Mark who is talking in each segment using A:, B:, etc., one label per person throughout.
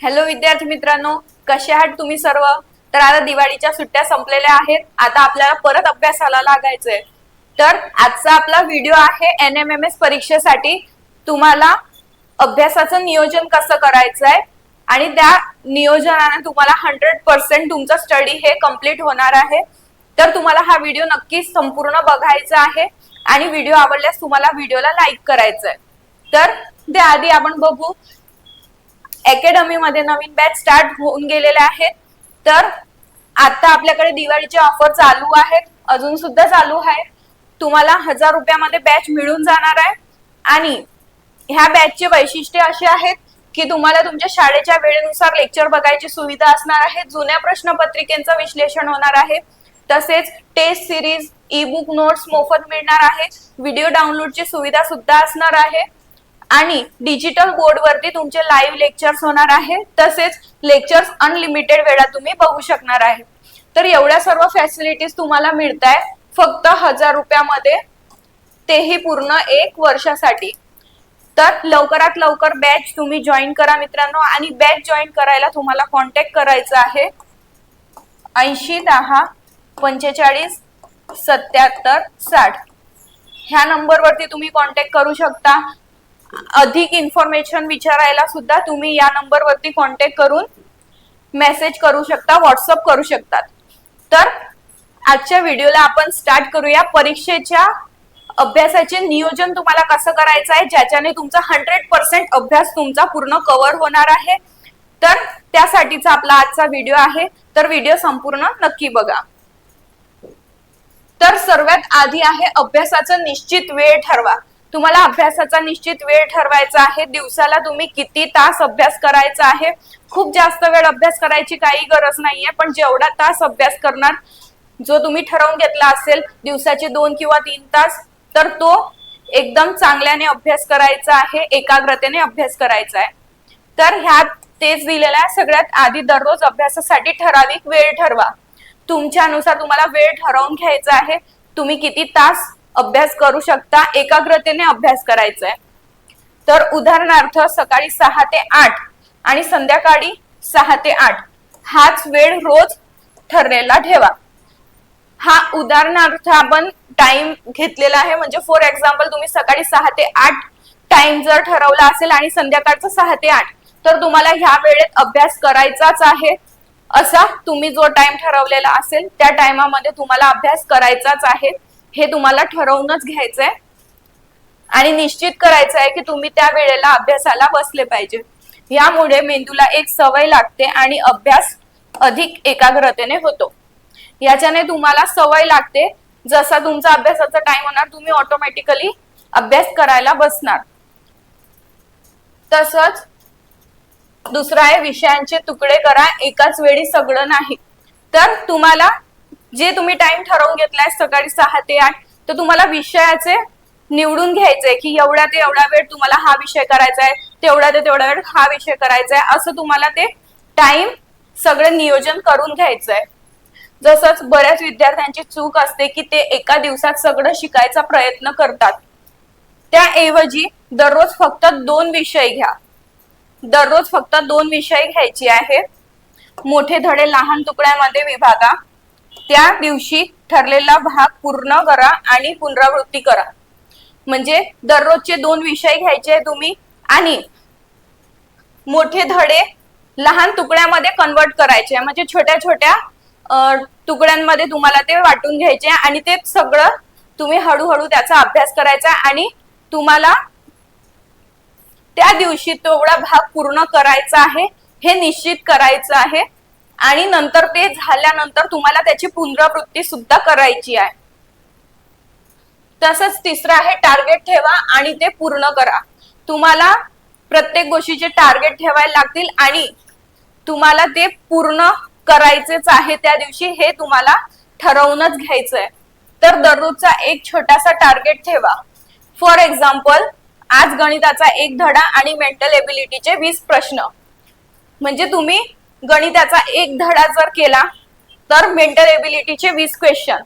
A: Hello विद्यार्थी मित्रांनो. कसे आहात तुम्ही सर्व? तर आता दिवाळीच्या सुट्ट्या संपलेल्या आहेत. आता आपल्याला परत अभ्यासाला लागायचंय. तर आजचा आपला व्हिडिओ आहे एन एम एम एस परीक्षेसाठी. तुम्हाला अभ्यासाचं नियोजन कसं करायचं आहे आणि त्या नियोजनाने तुम्हाला हंड्रेड पर्सेंट तुमचं स्टडी हे कंप्लीट होणार आहे. तर तुम्हाला हा व्हिडिओ नक्की संपूर्ण बघायचा आहे. आणि व्हिडिओ आवडल्यास तुम्हाला व्हिडिओला लाईक करायचा आहे तर त्याआधी आपण बघू अकॅडमीमध्ये नवीन बॅच स्टार्ट होऊन गेलेले आहेत. तर आता आपल्याकडे दिवाळीचे ऑफर चालू आहेत. अजून सुद्धा चालू आहे. तुम्हाला हजार रुपयामध्ये बॅच मिळून जाणार आहे. आणि ह्या बॅचचे वैशिष्ट्य असे आहेत की तुम्हाला तुमच्या शाळेच्या वेळेनुसार लेक्चर बघायची सुविधा असणार आहे. जुन्या प्रश्नपत्रिकेचं विश्लेषण होणार आहे. तसेच test series e book notes मोफत मिळणार आहे. व्हिडिओ डाउनलोडची सुविधा सुद्धा असणार आहे. आणि डिजिटल बोर्डवरती तुमचे लाईव्ह लेक्चर्स होणार आहे तसेच लेक्चर्स अनलिमिटेड वेळा तुम्ही बघू शकणार आहे. तर एवढ्या सर्व फॅसिलिटीज तुम्हाला मिळत आहे फक्त हजार रुपयामध्ये. तेही पूर्ण एक वर्षासाठी. तर लवकरात लवकर बॅच तुम्ही जॉईन करा मित्रांनो. आणि बॅच जॉईन करायला तुम्हाला कॉन्टॅक्ट करायचा आहे. ऐंशी दहा पंचेचाळीस सत्याहत्तर साठ. ह्या नंबरवरती तुम्ही कॉन्टॅक्ट करू शकता. अधिक इन्फॉर्मेशन विचारायला सुद्धा तुम्ही या नंबरवरती कॉन्टॅक्ट करून मेसेज करू शकता व्हॉट्सअप करू शकतात. तर आजच्या व्हिडिओला आपण स्टार्ट करूया. परीक्षेच्या अभ्यासाचे नियोजन तुम्हाला कसं करायचं आहे ज्याच्याने तुमचा हंड्रेड पर्सेंट अभ्यास तुमचा पूर्ण कव्हर होणार आहे. तर त्यासाठीचा आपला आजचा व्हिडिओ आहे. तर व्हिडिओ संपूर्ण नक्की बघा. तर सर्वात आधी आहे अभ्यासाचा निश्चित वेळ ठरवा. तुम्हाला अभ्यासाचा निश्चित वेळ ठरवायचा आहे. दिवसाला तुम्ही किती तास अभ्यास करायचा आहे? खूप जास्त वेळ अभ्यास करायची काही गरज नाहीये पण जेवढा तास अभ्यास करणार जो तुम्ही ठरवून घेतला असेल दिवसाचे दोन किंवा तीन तास तर तो एकदम चांगल्याने अभ्यास करायचा आहे एकाग्रतेने अभ्यास करायचा आहे. तर ह्यात तेच दिलेलं आहे सगळ्यात आधी दररोज अभ्यासासाठी ठराविक वेळ ठरवा. तुमच्यानुसार तुम्हाला वेळ ठरवून घ्यायचा आहे. तुम्ही किती तास अभ्यास करू शकता एकाग्रतेने अभ्यास करायचा आहे तर उदाहरणार्थ सकाळी सहा ते आठ आणि संध्याकाळी सहा ते आठ. हाच वेळ रोज ठरलेला ठेवा. हा उदाहरणार्थ आपण टाइम घेतलेला आहे. म्हणजे फॉर एक्झाम्पल तुम्ही सकाळी सहा ते आठ टाइम जर ठरवला असेल आणि संध्याकाळचं सहा ते आठ तर तुम्हाला ह्या वेळेत अभ्यास करायचाच आहे. असा तुम्ही जो टाइम ठरवलेला असेल त्या टायमामध्ये तुम्हाला अभ्यास करायचाच आहे. हे तुम्हाला ठरवूनच घ्यायचंय. आणि निश्चित करायचं आहे की तुम्ही त्या वेळेला अभ्यासाला बसले पाहिजे. यामुळे मेंदूला एक सवय लागते आणि अभ्यास अधिक एकाग्रतेने होतो. याच्याने तुम्हाला सवय लागते. जसा तुमचा अभ्यासाचा टाइम होणार तुम्ही ऑटोमॅटिकली अभ्यास करायला बसणार. तसंच दुसरा आहे विषयांचे तुकडे करा. एकाच वेळी सगळं नाही. तर तुम्हाला जे तुम्ही टाइम ठरवून घेतलाय सकाळी सहा ते आठ तर तुम्हाला विषयाचे निवडून घ्यायचंय की एवढा ते एवढा वेळ तुम्हाला हा विषय करायचा आहे तेवढा ते तेवढा वेळ हा विषय करायचा आहे असं तुम्हाला ते टाइम सगळं नियोजन करून घ्यायचंय. जसंच बऱ्याच विद्यार्थ्यांची चूक असते की ते एका दिवसात सगळं शिकायचा प्रयत्न करतात. त्याऐवजी दररोज फक्त दोन विषय घ्या. दररोज फक्त दोन विषय घ्यायचे आहेत मोठे धडे लहान तुकड्यामध्ये विभागा. त्या दिवशी ठरलेला भाग पूर्ण करा आणि पुनरावृत्ती करा. म्हणजे दररोजचे दोन विषय घ्यायचे तुम्ही आणि मोठे धडे लहान तुकड्यामध्ये कन्वर्ट करायचे. म्हणजे छोट्या छोट्या तुकड्यांमध्ये तुम्हाला ते वाटून घ्यायचे आणि ते सगळं तुम्ही हळूहळू त्याचा अभ्यास करायचा आणि तुम्हाला त्या दिवशी तेवढा भाग पूर्ण करायचा आहे हे निश्चित करायचं आहे. आणि नंतर ते झाल्यानंतर तुम्हाला त्याची पुनरावृत्ती सुद्धा करायची आहे. तसंच तिसरं आहे टार्गेट ठेवा आणि ते पूर्ण करा. तुम्हाला प्रत्येक गोष्टीचे टार्गेट ठेवायला लागतील आणि तुम्हाला ते पूर्ण करायचेच आहे त्या दिवशी हे तुम्हाला ठरवूनच घ्यायचंय. तर दररोजचा एक छोटासा टार्गेट ठेवा. फॉर एक्झाम्पल आज गणिताचा एक धडा आणि मेंटल एबिलिटीचे वीस प्रश्न. म्हणजे तुम्ही गणिताचा एक धडा जर केला तर मेंटल एबिलिटीचे वीस क्वेश्चन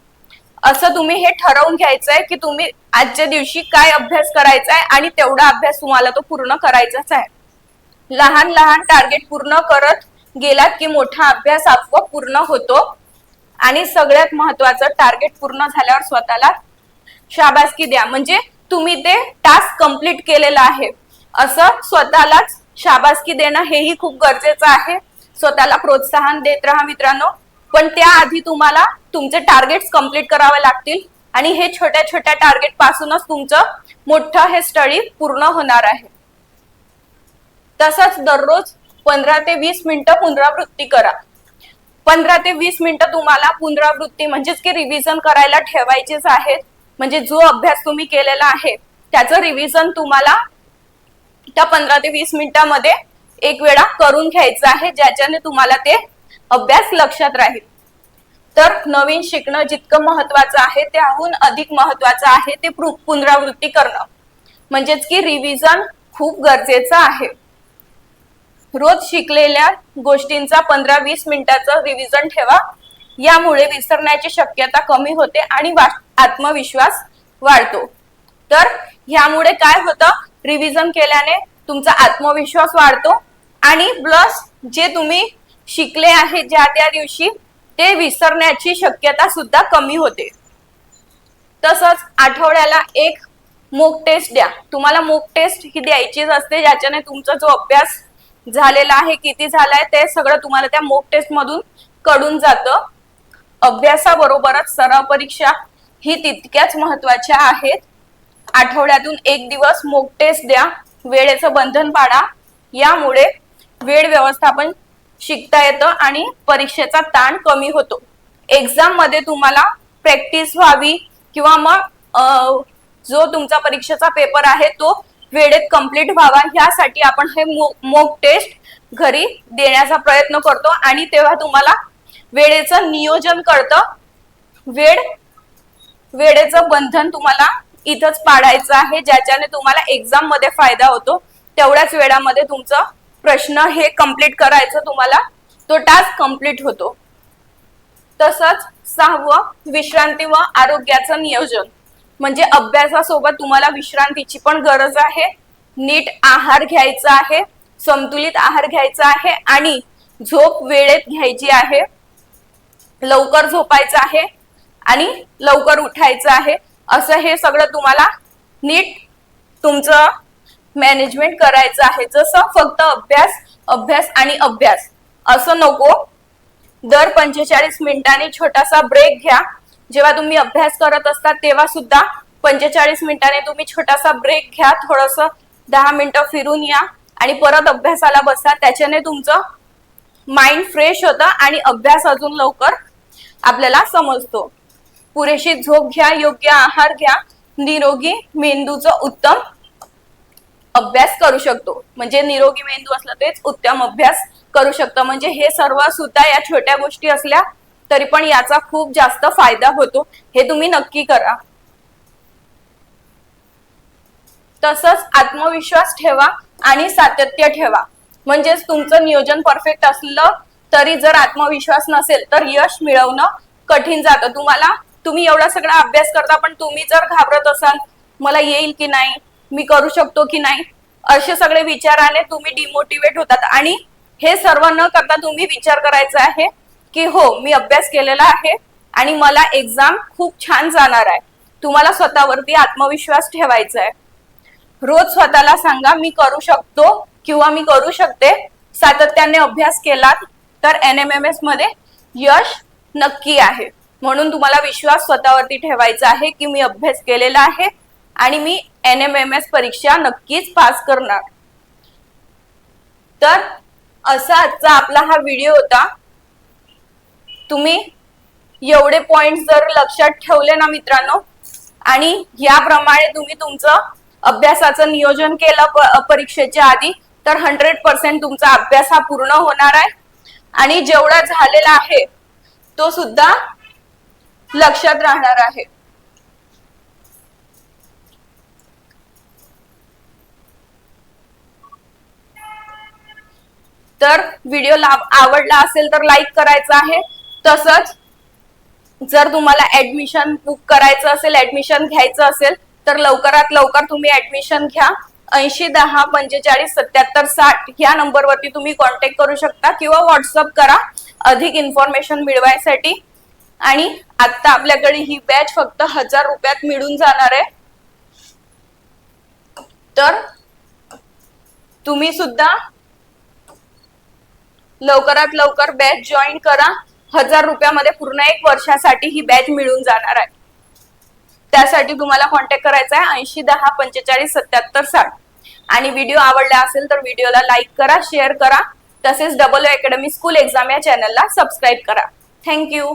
A: असं तुम्ही हे ठरवून घ्यायचंय की तुम्ही आजच्या दिवशी काय अभ्यास करायचा आहे आणि तेवढा अभ्यास तुम्हाला तो पूर्ण करायचाच आहे. लहान लहान टार्गेट पूर्ण करत गेलात की मोठा अभ्यास आपोआप पूर्ण होतो आणि सगळ्यात महत्वाचं टार्गेट पूर्ण झाल्यावर स्वतःला शाबासकी द्या. म्हणजे तुम्ही ते टास्क कंप्लीट केलेलं आहे. असं स्वतःलाच शाबासकी देणं हेही खूप गरजेचं आहे. स्वतःला प्रोत्साहन देत राहा मित्रांनो. पण त्याआधी तुम्हाला तुमचे टार्गेट्स कंप्लीट करावे लागतील. आणि हे छोट्या छोट्या टार्गेट पासूनच तुमचं मोठं हे स्टडी पूर्ण होणार आहे. तसंच दररोज पंधरा ते वीस मिनिटं पुनरावृत्ती करा. पंधरा ते वीस मिनिटं तुम्हाला पुनरावृत्ती म्हणजेच की रिव्हिजन करायला ठेवायचेच आहेत. म्हणजे जो अभ्यास तुम्ही केलेला आहे त्याचं रिव्हिजन तुम्हाला त्या पंधरा ते वीस मिनिटामध्ये एक वेळा करून घ्यायचं आहे ज्याच्याने तुम्हाला ते अभ्यास लक्षात राहील. तर नवीन शिकणं जितकं महत्वाचं आहे त्याहून अधिक महत्वाचं आहे ते पुनरावृत्ती करणं. म्हणजेच की रिव्हिजन खूप गरजेचं आहे. रोज शिकलेल्या गोष्टींचा पंधरा वीस मिनिटाचं रिव्हिजन ठेवा. यामुळे विसरण्याची शक्यता कमी होते आणि आत्मविश्वास वाढतो. तर ह्यामुळे काय होतं? रिव्हिजन केल्याने तुमचा आत्मविश्वास वाढतो. आणि प्लस जे तुम्ही शिकले आहे ज्या त्या दिवशी ते विसरण्याची शक्यता सुद्धा कमी होते. तसंच आठवड्याला एक मोक टेस्ट द्या. तुम्हाला मोक टेस्ट ही द्यायचीच असते ज्याच्याने तुमचा जो अभ्यास झालेला आहे किती झालाय ते सगळं तुम्हाला त्या मोक टेस्ट मधून कडून जातं. अभ्यासाबरोबरच सराव परीक्षा ही तितक्याच महत्त्वाच्या आहेत. आठवड्यातून एक दिवस मोक टेस्ट द्या. वेळेचं बंधन पाडा. यामुळे वेळ व्यवस्थापन शिकता येतं आणि परीक्षेचा ताण कमी होतो. एक्झाममध्ये तुम्हाला प्रॅक्टिस व्हावी किंवा मग जो तुमचा परीक्षेचा पेपर आहे तो वेळेत कंप्लीट व्हावा ह्यासाठी आपण हे मोक टेस्ट घरी देण्याचा प्रयत्न करतो आणि तेव्हा तुम्हाला वेळेचं नियोजन कळतं. वेळ वेळेचं बंधन तुम्हाला इथंच पाडायचं आहे ज्याच्याने तुम्हाला एक्झाममध्ये फायदा होतो. तेवढ्याच वेळामध्ये तुमचं प्रश्न हे कंप्लीट करायचं तुम्हाला. तो टास्क कंप्लीट होतो. तसंच सहावं विश्रांती व आरोग्याचं नियोजन. म्हणजे अभ्यासासोबत तुम्हाला विश्रांतीची पण गरज आहे. नीट आहार घ्यायचा आहे संतुलित आहार घ्यायचा आहे आणि झोप वेळेत घ्यायची आहे. लवकर झोपायचं आहे आणि लवकर उठायचं आहे. असं हे सगळं तुम्हाला नीट तुमचं मॅनेजमेंट करायचं आहे. जसं फक्त अभ्यास अभ्यास आणि अभ्यास. असं नको. दर पंचेचाळीस मिनिटांनी छोटासा ब्रेक घ्या. जेव्हा तुम्ही अभ्यास करत असता तेव्हा सुद्धा पंचेचाळीस मिनिटांनी तुम्ही छोटासा ब्रेक घ्या. थोडस दहा मिनिटं फिरून या आणि परत अभ्यासाला बसा. त्याच्याने तुमचं माइंड फ्रेश होतं आणि अभ्यास अजून लवकर आपल्याला समजतो. पुरेशी झोप घ्या योग्य आहार घ्या. निरोगी मेंदूचं उत्तम अभ्यास करू शकतो. म्हणजे निरोगी मेंदू असला तेच उत्तम अभ्यास करू शकतो. म्हणजे हे सर्व सुद्धा या छोट्या गोष्टी असल्या तरी पण याचा खूप जास्त फायदा होतो. हे तुम्ही नक्की करा. तसंच आत्मविश्वास ठेवा आणि सातत्य ठेवा. म्हणजेच तुमचं नियोजन परफेक्ट असलं तरी जर आत्मविश्वास नसेल तर यश मिळवणं कठीण जातं. तुम्हाला तुम्ही एवढा सगळा अभ्यास करता पण तुम्ही जर घाबरत असाल मला येईल की नाही? मी करू शकतो की नाही? असे सगळे विचाराने तुम्ही डिमोटिवेट होतात. आणि हे सर्व न करता तुम्ही विचार करायचा आहे की हो मी अभ्यास केलेला आहे आणि मला एक्झाम खूप छान जाणार आहे. तुम्हाला स्वतःवरती आत्मविश्वास ठेवायचा आहे. रोज स्वतःला सांगा मी करू शकतो किंवा मी करू शकते. सातत्याने अभ्यास केलात तर एन एम एम एसमध्ये यश नक्की आहे. म्हणून तुम्हाला विश्वास स्वतःवरती ठेवायचा आहे की मी अभ्यास केलेला आहे आणि मी एन एम एम एस परीक्षा नक्कीच पास करणार. तर असा आजचा आपला हा व्हिडिओ होता. तुम्ही एवढे पॉइंट जर लक्षात ठेवले ना मित्रांनो आणि याप्रमाणे तुम्ही तुमचं अभ्यासाचं नियोजन केलं परीक्षेच्या आधी तर हंड्रेड पर्सेंट तुमचा अभ्यास हा पूर्ण होणार आहे. आणि जेवढा झालेला आहे तो सुद्धा लक्षात राहणार आहे. तर व्हिडिओ आवडला असेल तर लाईक करायचं आहे. तसंच जर तुम्हाला ऍडमिशन बुक करायचं असेल ऍडमिशन घ्यायचं असेल तर लवकरात लवकर तुम्ही ऍडमिशन घ्या. ऐंशी दहा पंचेचाळीस सत्याहत्तर साठ ह्या नंबरवरती तुम्ही कॉन्टॅक्ट करू शकता किंवा व्हॉट्सअप करा. अधिक इन्फॉर्मेशन मिळवायसाठी. आणि आता आपल्याकडे ही बॅच फक्त हजार रुपयात मिळून जाणार आहे. तर तुम्ही सुद्धा लवकरात लवकर बॅच जॉईन करा. हजार रुपयामध्ये पूर्ण एक वर्षासाठी ही बॅच मिळून जाणार आहे. त्यासाठी तुम्हाला कॉन्टॅक्ट करायचा आहे ऐंशी दहा पंचेचाळीस सत्याहत्तर साठ. आणि व्हिडिओ आवडला असेल तर व्हिडिओला लाईक करा शेअर करा. तसेच डबल अकॅडमी स्कूल एक्झाम या चॅनलला सबस्क्राईब करा. थँक्यू